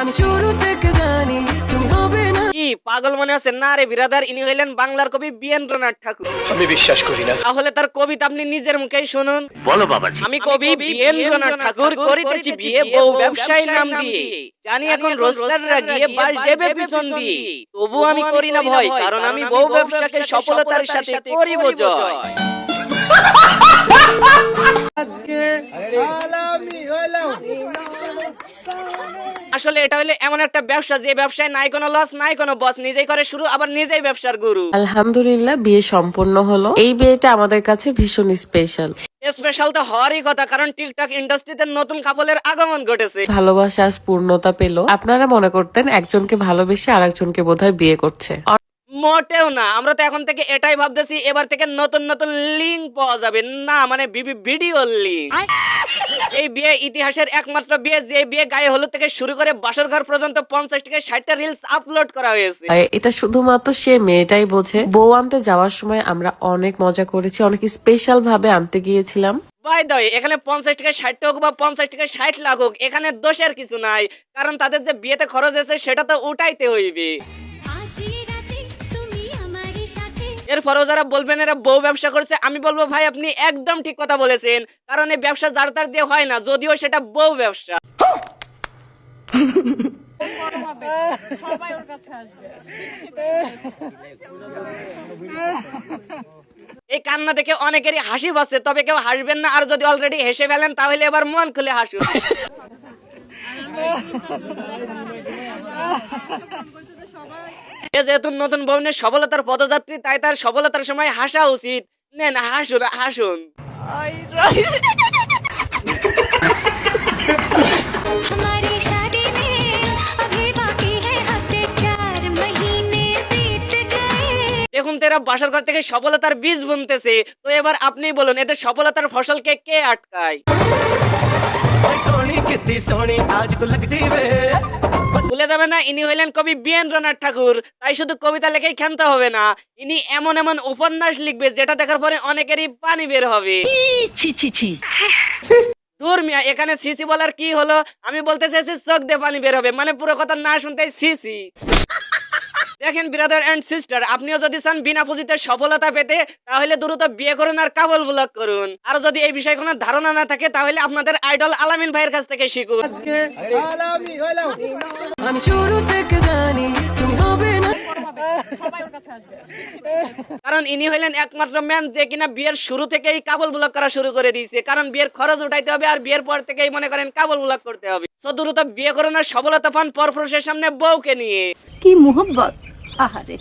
আমি শুরু থেকে জানি তুমি হবে না। কি পাগল মনে হচ্ছে না রে বিরাদার ইনি হইলেন বাংলার কবি বীরেন্দ্রনাথ ঠাকুর। আমি বিশ্বাস করি না। তাহলে তার কবিতা আপনি নিজের মুখেই শুনুন। বলো বাবা আমি কবি বীরেন্দ্রনাথ ঠাকুর করিতেছি বিয়ে বউ ব্যবসায়ী নাম দিয়ে। জানি এখন রোস্টাররা গিয়ে বাস দেবে পিছন দিয়ে। তবু আমি করি না ভয় কারণ আমি বউ ব্যবসাকে সফলতার সাথে করিব জয়। আসলে এটা হলো এমন একটা ব্যবসা যে ব্যবসায় নাই কোনো লস নাই কোনো বস নিজেই করে শুরু আবার নিজেই ব্যবসার গুরু। আলহামদুলিল্লাহ বিয়ে সম্পন্ন হলো। এই বিয়েটা আমাদের কাছে ভীষণ স্পেশাল স্পেশাল তো হওয়ারই কথা কারণ টিকটক ইন্ডাস্ট্রিতে নতুন কাপলের আগমন ঘটেছে। ভালোবাসা আজ পূর্ণতা পেল। আপনারা মনে করতেন একজনকে ভালোবেসে আরেকজনকে বোধহয় বিয়ে করছে। মোটেও না আমরা তো এখন থেকে এটাই ভাবতেছি এবার থেকে নতুন নতুন লিঙ্ক পাওয়া যাবে। না মানে ভিডিও লিঙ্ক এই বিয়ে ইতিহাসের একমাত্র বিয়ে যে বিয়ে গায়ে হলুদ থেকে শুরু করে বাসর ঘর পর্যন্ত পঞ্চাশ থেকে ষাটটা রিলস আপলোড করা হয়েছে। এটা শুধুমাত্র সে মেয়েটাই বোঝে। বউ আনতে যাওয়ার সময় আমরা অনেক মজা করেছি অনেক স্পেশাল ভাবে আনতে গিয়েছিলাম। বাই দয় এখানে পঞ্চাশ থেকে ষাট হোক বা পঞ্চাশ থেকে ষাট লাখ হোক এখানে দোষের কিছু নাই। কারণ তাদের যে বিয়েতে খরচ হয়েছে সেটা তো উঠাইতে হইবে। এরপরেও যারা বলবেন এরা বউ ব্যবসা করছে, আমি বলব, ভাই, আপনি একদম ঠিক কথা বলেছেন। কারণ এই ব্যবসা যার তার দিয়ে হয় না, যদিও সেটা বউ ব্যবসা। এই কান্না দেখে অনেকেরই হাসি পাচ্ছে তবে কেউ হাসবেন না, আর যদি অলরেডি হেসে ফেলেন, তাহলে এবার মন খুলে হাসুন। যেহেতু নতুন ভবনের সফলতার পদযাত্রী তাই তার সফলতার সময় হাসা উচিত। নেন হাসুন হাসুন। দেখুন তারা বাসার ঘর থেকে সফলতার বীজ বুনতেছে। তো এবার আপনি বলুন এদের সফলতার ফসলকে কে আটকায়? ভুলে যাবে না ইনি হইলেন কবি বীরেন্দ্রনাথ ঠাকুর। তাই শুধু কবিতা লেখেই ক্ষান্ত হবে না ইনি এমন এমন উপন্যাস লিখবে যেটা দেখার পরে অনেকেরই পানি বের হবে। ছি ছি ছি দূর মিয়া এখানে সিসি বলার কি হলো? আমি বলতে চাইছি চোখ দিয়ে পানি বের হবে মানে পুরো কথা না শুনতেই সিসি দেখেন ব্রাদার এন্ড সিস্টার আপনিও যদি চান বিনা পুঁজিতে সফলতা পেতে তাহলে দ্রুত বিয়ে করুন আর কাবল ব্লক করুন। আর যদি এই বিষয়ে কোনো ধারণা না থাকে তাহলে আপনাদের আইডল আলামিন ভাইয়ের কাছ থেকে শিখুন। আমি শুরু থেকে জানি তুমি হবে না। কারণ ইনি হইলেন একমাত্র ম্যান যে কিনা বিয়ের শুরু থেকেই কাবল ব্লক করা শুরু করে দিয়েছে। কারণ বিয়ের খরচ উঠাইতে হবে আর বিয়ের পর থেকেই মনে করেন কাবল ব্লক করতে হবে। সো দ্রুত বিয়ে করুন আর সফলতা পান পরপুরুষের সামনে বউকে নিয়ে। কি মোহব্বত? आहारे।